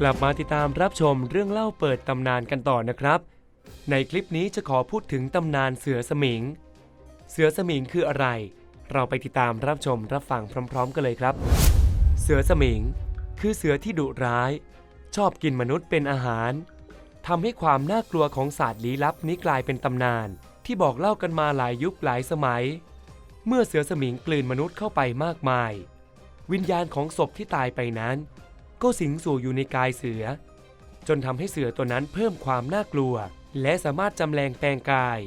กลับมาติดตามรับชมเรื่องเล่าเปิดตำนานกันต่อนะครับ ในคลิปนี้จะขอพูดถึงตำนานเสือสมิง เสือสมิงคืออะไร เราไปติดตามรับชมรับฟังพร้อม ๆ กันเลยครับ เสือสมิง คือเสือที่ดุร้าย ชอบกินมนุษย์เป็นอาหารทำให้ความน่ากลัวของศาสตร์ลี้ลับนี้กลายเป็นตำนาน ที่บอกเล่ากันมาหลายยุคหลายสมัย เมื่อเสือสมิงกลืนมนุษย์เข้าไปมากมาย วิญญาณของศพที่ตายไปนั้น ก็สิงสู่อยู่ในกายเสือ จนทำให้เสือตัวนั้นเพิ่มความน่ากลัว และสามารถจำแรงแปลงกาย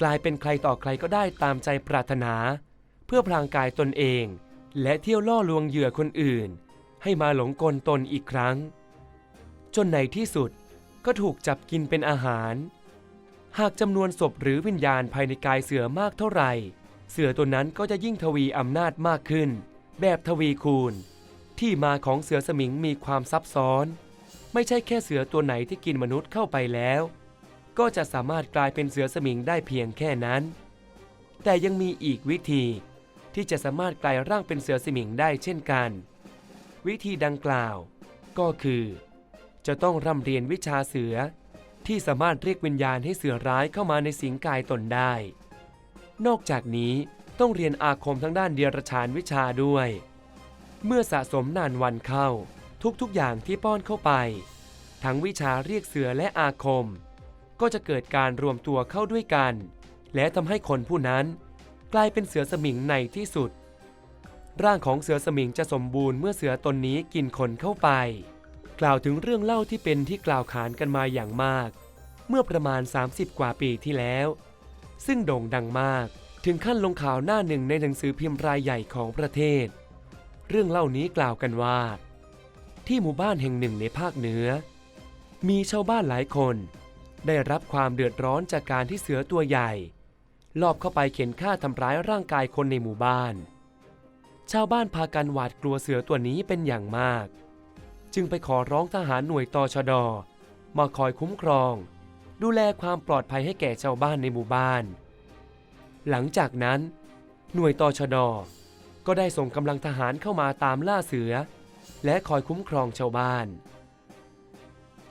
กลายเป็นใครต่อใครก็ได้ตามใจปรารถนา เพื่อพรางกายตนเอง และเที่ยวล่อลวงเหยื่อคนอื่น ให้มาหลงกลตนอีกครั้ง จนในที่สุดก็ถูกจับกินเป็นอาหาร หากจำนวนศพหรือวิญญาณภายในกายเสือมากเท่าไหร่ เสือตัวนั้นก็จะยิ่งทวีอำนาจมากขึ้น แบบทวีคูณ ที่มาของเสือสมิงมีความซับซ้อน ไม่ใช่แค่เสือตัวไหนที่กินมนุษย์เข้าไปแล้ว ก็จะสามารถกลายเป็นเสือสมิงได้เพียงแค่นั้น แต่ยังมีอีกวิธีที่จะสามารถกลายร่างเป็นเสือสมิงได้เช่นกัน วิธีดังกล่าว ก็คือ จะต้องร่ำเรียนวิชาเสือ ที่สามารถเรียกวิญญาณให้เสือร้ายเข้ามาในสิงกายตนได้ นอกจากนี้ต้องเรียนอาคมทั้งด้านเดียรชานวิชาด้วย เมื่อสะสมนานวันเข้า ทุกๆอย่างที่ป้อนเข้าไป ทั้งวิชาเรียกเสือและอาคม ก็จะเกิดการรวมตัวเข้าด้วยกัน และทำให้คนผู้นั้น กลายเป็นเสือสมิงในที่สุด ร่างของเสือสมิงจะสมบูรณ์เมื่อเสือตนนี้กินคนเข้าไป กล่าวถึงเรื่องเล่าที่เป็นที่กล่าวขานกันมาอย่างมาก เมื่อประมาณ 30 กว่าปีที่แล้ว ซึ่งโด่งดังมากถึงขั้นลงข่าวหน้าหนึ่งในหนังสือพิมพ์รายใหญ่ของประเทศ เรื่องเล่านี้กล่าวกันว่า ที่หมู่บ้านแห่งหนึ่งในภาคเหนือ มีชาวบ้านหลายคน ได้รับความเดือดร้อนจากการที่เสือตัวใหญ่ ลอบเข้าไปเข็นฆ่าทำร้ายร่างกายคนในหมู่บ้าน ชาวบ้านพากันหวาดกลัวเสือตัวนี้เป็นอย่างมาก จึงไปขอร้องทหารหน่วยตชดมาคอยคุ้มครอง ดูแลความปลอดภัยให้แก่ชาวบ้านในหมู่บ้าน หลังจากนั้น หน่วยตชด ก็ได้ส่งกำลังทหารเข้ามาตามล่าเสือ และคอยคุ้มครองชาวบ้าน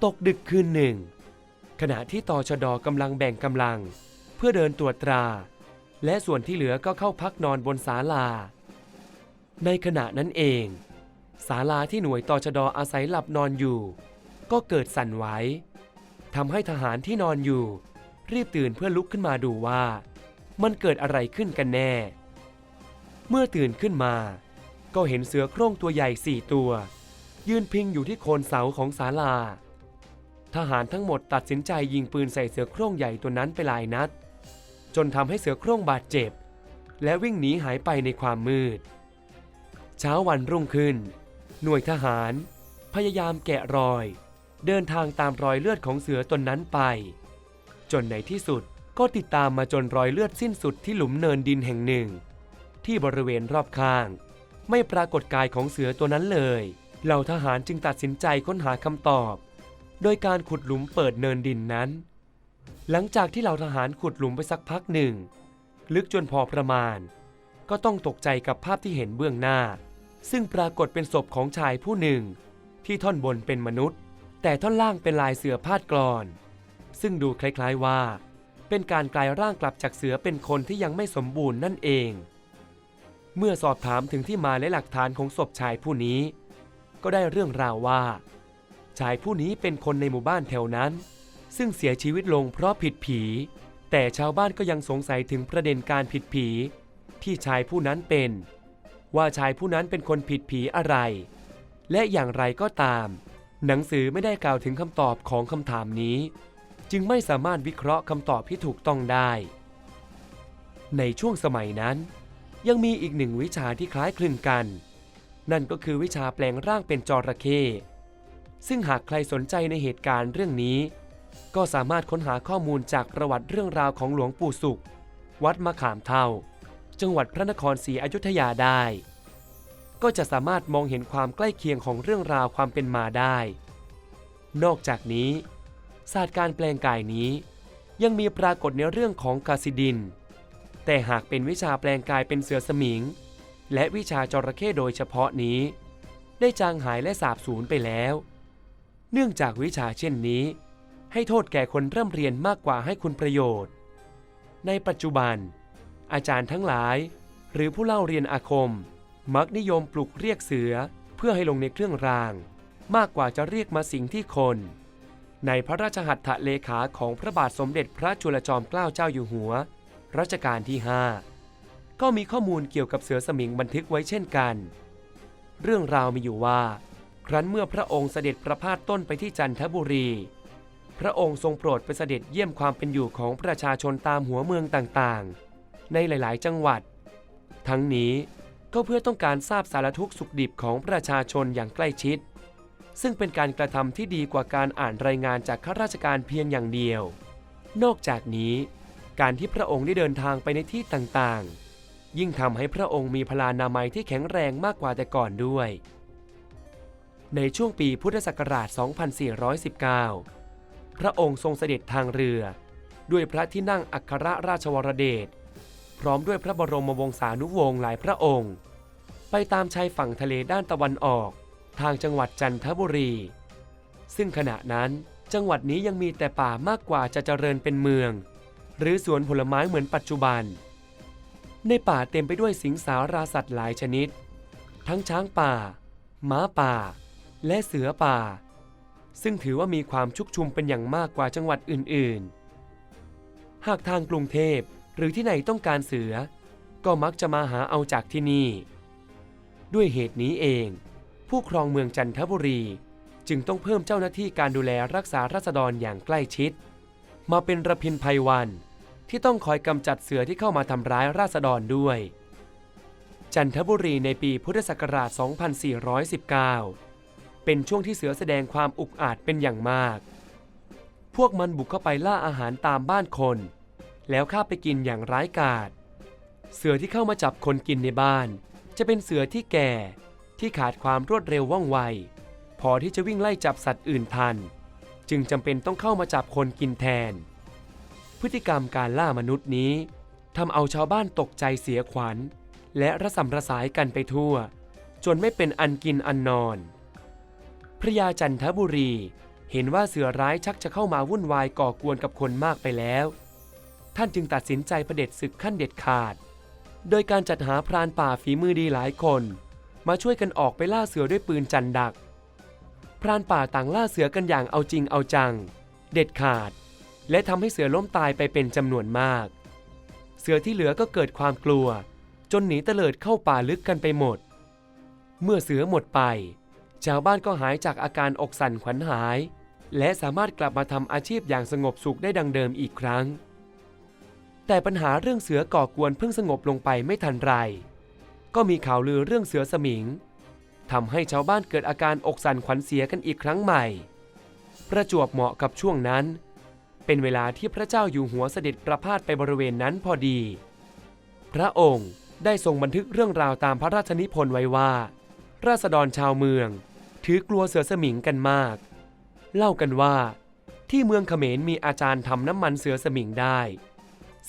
ตกดึกคืนหนึ่ง ขณะที่ตชดกำลังแบ่งกำลัง เพื่อเดินตรวจตรา และส่วนที่เหลือก็เข้าพักนอนบนศาลา ในขณะนั้นเองศาลาที่หน่วยตชดอาศัยหลับนอนอยู่ ก็เกิดสั่นไหวทำให้ทหารที่นอนอยู่ รีบตื่นเพื่อลุกขึ้นมาดูว่า มันเกิดอะไรขึ้นกันแน่ เมื่อตื่นขึ้นมา ก็เห็นเสือโคร่งตัวใหญ่สี่ตัว ยืนพิงอยู่ที่โคนเสาของศาลา ทหารทั้งหมดตัดสินใจยิงปืนใส่เสือโคร่งใหญ่ตัวนั้นไปหลายนัด จนทำให้เสือโคร่งบาดเจ็บ และวิ่งหนีหายไปในความมืด เช้าวันรุ่งขึ้น หน่วยทหาร พยายามแกะรอย เดินทางตามรอยเลือดของเสือตนนั้นไป จนในที่สุดก็ติดตามมาจนรอยเลือดสิ้นสุดที่หลุมเนินดินแห่งหนึ่ง ที่บริเวณรอบข้าง ไม่ปรากฏกายของเสือตัวนั้นเลย เหล่าทหารจึงตัดสินใจค้นหาคำตอบ โดยการขุดหลุมเปิดเนินดินนั้น หลังจากที่เหล่าทหารขุดหลุมไปสักพักหนึ่ง ลึกจนพอประมาณ ก็ต้องตกใจกับภาพที่เห็นเบื้องหน้า ซึ่งปรากฏเป็นศพของชายผู้หนึ่ง ที่ท่อนบนเป็นมนุษย์ แต่ท่อนล่างเป็นลายเสือพาดกรอน ซึ่งดูคล้ายๆว่าเป็นการกลายร่างกลับจากเสือเป็นคนที่ยังไม่สมบูรณ์นั่นเอง เมื่อสอบถามถึงที่มาและหลักฐานของศพชายผู้นี้ ก็ได้เรื่องราวว่า ชายผู้นี้เป็นคนในหมู่บ้านแถวนั้น ซึ่งเสียชีวิตลงเพราะผิดผี แต่ชาวบ้านก็ยังสงสัยถึงประเด็นการผิดผี ที่ชายผู้นั้นเป็น ว่าชายผู้นั้นเป็นคนผิดผีอะไร และอย่างไรก็ตาม หนังสือไม่ได้กล่าวถึงคำตอบของคำถามนี้ จึงไม่สามารถวิเคราะห์คำตอบที่ถูกต้องได้ ในช่วงสมัยนั้น ยังมีอีกหนึ่งวิชาที่คล้ายคลึงกัน นั่นก็คือวิชาแปลงร่างเป็นจระเข้ซึ่งหากใครสนใจในเหตุการณ์เรื่องนี้ ก็สามารถค้นหาข้อมูลจากประวัติเรื่องราวของหลวงปู่สุข วัดมะขามเท่า จังหวัดพระนครศรีอยุธยาได้ ก็จะสามารถมองเห็นความใกล้เคียงของเรื่องราวความเป็นมาได้ นอกจากนี้ ศาสตร์การแปลงกายนี้ ยังมีปรากฏในเรื่องของกาซิดิน แต่หากเป็นวิชาแปลงกายเป็นเสือสมิง และวิชาจระเข้โดยเฉพาะนี้ ได้จางหายและสาบสูญไปแล้ว เนื่องจากวิชาเช่นนี้ ให้โทษแก่คนเริ่มเรียนมากกว่าให้คุณประโยชน์ ในปัจจุบัน อาจารย์ทั้งหลาย หรือผู้เล่าเรียนอาคม มักนิยมปลุกเรียกเสือเพื่อให้ลงในเครื่องราง มากกว่าจะเรียกมาสิงที่คน ในพระราชหัตถเลขาของพระบาทสมเด็จพระจุลจอมเกล้าเจ้าอยู่หัว รัชกาลที่ 5 ก็มีข้อมูลเกี่ยวกับเสือสมิงบันทึกไว้เช่นกัน เรื่องราวมีอยู่ว่า ครั้นเมื่อพระองค์เสด็จประพาสต้นไปที่จันทบุรี พระองค์ทรงโปรดไปเสด็จเยี่ยมความเป็นอยู่ของประชาชนตามหัวเมืองต่างๆ ในหลายๆ จังหวัด ทั้งนี้ก็เพื่อต้องการทราบสารทุกข์สุขดิบของประชาชนอย่างใกล้ชิด ซึ่งเป็นการกระทำที่ดีกว่าการอ่านรายงานจากข้าราชการเพียงอย่างเดียว นอกจากนี้ การที่พระองค์ได้เดินทางไปในที่ต่างๆ ยิ่งทำให้พระองค์มีพลานามัยที่แข็งแรงมากกว่าแต่ก่อนด้วย ในช่วงปีพุทธศักราช 2419 พระองค์ทรงเสด็จทางเรือ ด้วยพระที่นั่งอัครราชวรเดช พร้อมด้วยพระบรมวงศานุวงศ์หลายพระองค์ ไปตามชายฝั่งทะเลด้านตะวันออก ทางจังหวัดจันทบุรี ซึ่งขณะนั้นจังหวัดนี้ยังมีแต่ป่ามากกว่าจะเจริญเป็นเมือง หรือสวนผลไม้เหมือนปัจจุบัน ในป่าเต็มไปด้วยสิงสาราสัตว์หลายชนิด ทั้งช้างป่า ม้าป่า และเสือป่า ซึ่งถือว่ามีความชุกชุมเป็นอย่างมากกว่าจังหวัดอื่นๆ หากทางกรุงเทพหรือที่ไหนต้องการเสือ ก็มักจะมาหาเอาจากที่นี่ ด้วยเหตุนี้เอง ผู้ครองเมืองจันทบุรีจึงต้องเพิ่มเจ้าหน้าที่การดูแลรักษาราษฎรอย่างใกล้ชิด มาเป็นระพินภัยวันที่ต้องคอยกำจัดเสือที่เข้ามาทำร้ายราษฎรด้วย จันทบุรีในปีพุทธศักราช 2419 เป็นช่วงที่เสือแสดงความอุกอาจเป็นอย่างมาก พวกมันบุกเข้าไปล่าอาหารตามบ้านคน แล้วฆ่าไปกินอย่างร้ายกาจ เสือที่เข้ามาจับคนกินในบ้าน จะเป็นเสือที่แก่ที่ขาดความรวดเร็วว่องไว พอที่จะวิ่งไล่จับสัตว์อื่นทัน จึงจำเป็นต้องเข้ามาจับคนกินแทน พฤติกรรมการล่ามนุษย์นี้ทำเอาชาวบ้านตกใจเสียขวัญ และระสำระสายกันไปทั่ว จนไม่เป็นอันกินอันนอน พระยาจันทบุรีเห็นว่าเสือร้ายชักจะเข้ามาวุ่นวายก่อกวนกับคนมากไปแล้ว ท่านจึงตัดสินใจประเด็จศึกขั้นเด็ดขาด โดยการจัดหาพรานป่าฝีมือดีหลายคน มาช่วยกันออกไปล่าเสือด้วยปืนจันดัก พรานป่าต่างล่าเสือกันอย่างเอาจริงเอาจัง เด็ดขาด และทำให้เสือล้มตายไปเป็นจำนวนมาก เสือที่เหลือก็เกิดความกลัว จนหนีเตลิดเข้าป่าลึกกันไปหมด เมื่อเสือหมดไป ชาวบ้านก็หายจากอาการอกสั่นขวัญหาย และสามารถกลับมาทำอาชีพอย่างสงบสุขได้ดังเดิมอีกครั้ง แต่ปัญหาเรื่องเสือก่อกวนเพิ่งสงบลงไปไม่ทันไร ก็มีข่าวลือเรื่องเสือสมิง ทำให้ชาวบ้านเกิดอาการอกสั่นขวัญเสียกันอีกครั้งใหม่ ประจวบเหมาะกับช่วงนั้น เป็นเวลาที่พระเจ้าอยู่หัวเสด็จประพาสไปบริเวณนั้นพอดี พระองค์ได้ทรงบันทึกเรื่องราวตามพระราชนิพนธ์ไว้ว่า ราษฎรชาวเมือง ถือกลัวเสือสมิงกันมาก เล่ากันว่า ที่เมืองเขมรมีอาจารย์ทำน้ำมันเสือสมิงได้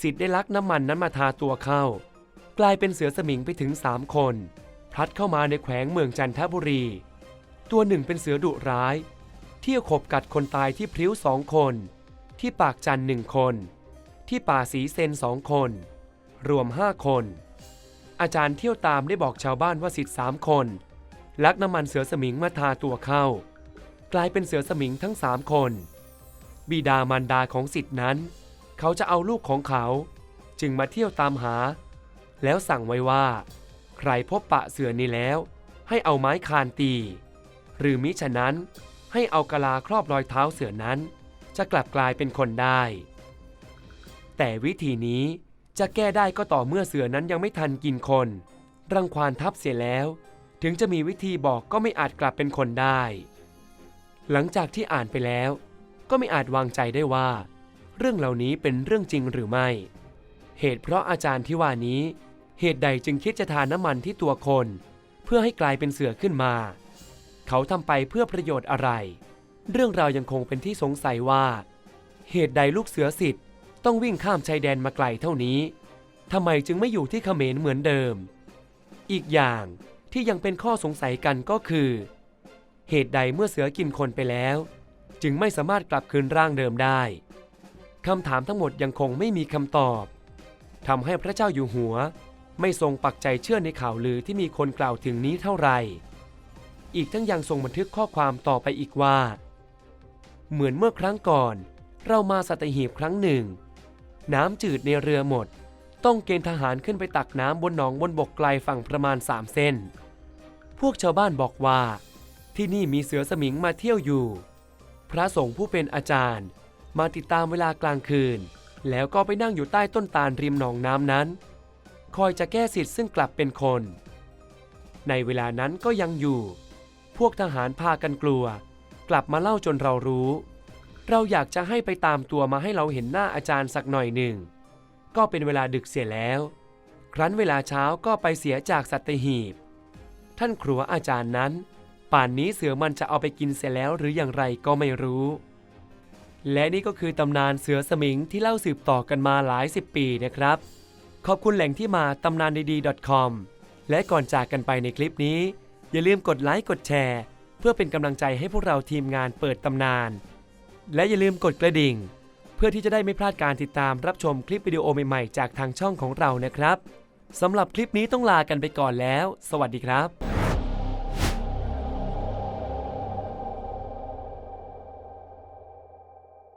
สิทธิ์ได้ลักน้ำมันนั้นมาทาตัวเข้า กลายเป็นเสือสมิงไปถึงสามคน พลัดเข้ามาในแขวงเมืองจันทบุรี ตัวหนึ่งเป็นเสือดุร้าย เที่ยวขบกัดคนตายที่พริ้วสองคน ที่ปากจันหนึ่งคน ที่ป่าสีเซนสองคน รวมห้าคน อาจารย์เที่ยวตามได้บอกชาวบ้านว่าสิทธิ์สามคน ลักน้ำมันเสือสมิงมาทาตัวเข้า กลายเป็นเสือสมิงทั้งสามคน บิดามารดาของสิทธิ์นั้น เขาจะเอาลูกของเขา จึงมาเที่ยวตามหา แล้วสั่งไว้ว่า รพบปะเสือนี้แล้ว ให้เอาไม้คานตี หรือมิฉะนั้นให้เอากะลาครอบรอยเท้าเสือนั้น จะกลับกลายเป็นคนได้ แต่วิธีนี้จะแก้ได้ก็ต่อเมื่อเสือนั้นยังไม่ทันกินคน รังควานทับเสียแล้ว ถึงจะมีวิธีบอกก็ไม่อาจกลับเป็นคนได้ หลังจากที่อ่านไปแล้ว ก็ไม่อาจวางใจได้ว่า เรื่องเหล่านี้เป็นเรื่องจริงหรือไม่ เหตุเพราะอาจารย์ที่ว่านี้ เหตุใดจึงคิดจะทาน้ำมันที่ตัวคน เพื่อให้กลายเป็นเสือขึ้นมา เขาทำไปเพื่อประโยชน์อะไร เรื่องราวยังคงเป็นที่สงสัยว่า เหตุใดลูกเสือสิทธิ์ต้องวิ่งข้ามชายแดนมาไกลเท่านี้ทำไมจึงไม่อยู่ที่เขมรเหมือนเดิม อีกอย่างที่ยังเป็นข้อสงสัยกันก็คือ เหตุใดเมื่อเสือกินคนไปแล้ว จึงไม่สามารถกลับคืนร่างเดิมได้คำถามทั้งหมดยังคงไม่มีคำตอบทำให้พระเจ้าอยู่หัว ไม่ทรงปักใจเชื่อในข่าวลือที่มีคนกล่าวถึงนี้เท่าไหร่ อีกทั้งยังทรงบันทึกข้อความต่อไปอีกว่า เหมือนเมื่อครั้งก่อน เรามาสัตหีบครั้งหนึ่ง น้ำจืดในเรือหมด ต้องเกณฑ์ทหารขึ้นไปตักน้ำบนหนองบนบกไกลฝั่งประมาณ3เส้น พวกชาวบ้านบอกว่า ที่นี่มีเสือสมิงมาเที่ยวอยู่ พระสงฆ์ผู้เป็นอาจารย์ มาติดตามเวลากลางคืน แล้วก็ไปนั่งอยู่ใต้ต้นตาลริมหนองน้ำนั้น คอยจะแก้สิทธิ์ซึ่งกลับเป็นคน ในเวลานั้นก็ยังอยู่ พวกทหารพากันกลัว กลับมาเล่าจนเรารู้ เราอยากจะให้ไปตามตัวมาให้เราเห็นหน้าอาจารย์สักหน่อยหนึ่ง ก็เป็นเวลาดึกเสียแล้ว ครั้นเวลาเช้าก็ไปเสียจากสัตหีบ ท่านครัวอาจารย์นั้น ป่านนี้เสือมันจะเอาไปกินเสียแล้วหรืออย่างไรก็ไม่รู้และนี่ก็คือตำนานเสือสมิงที่เล่าสืบต่อกันมาหลายสิบปีนะครับ ขอบคุณแหล่งที่มาตำนานดีๆ .com และก่อนจากกันไปในคลิปนี้ อย่าลืมกดไลค์กดแชร์ เพื่อเป็นกำลังใจให้พวกเราทีมงานเปิดตำนาน และอย่าลืมกดกระดิ่ง เพื่อที่จะได้ไม่พลาดการติดตามรับชมคลิปวิดีโอใหม่ๆ จากทางช่องของเรานะครับสำหรับคลิปนี้ต้องลากันไปก่อนแล้ว สวัสดีครับ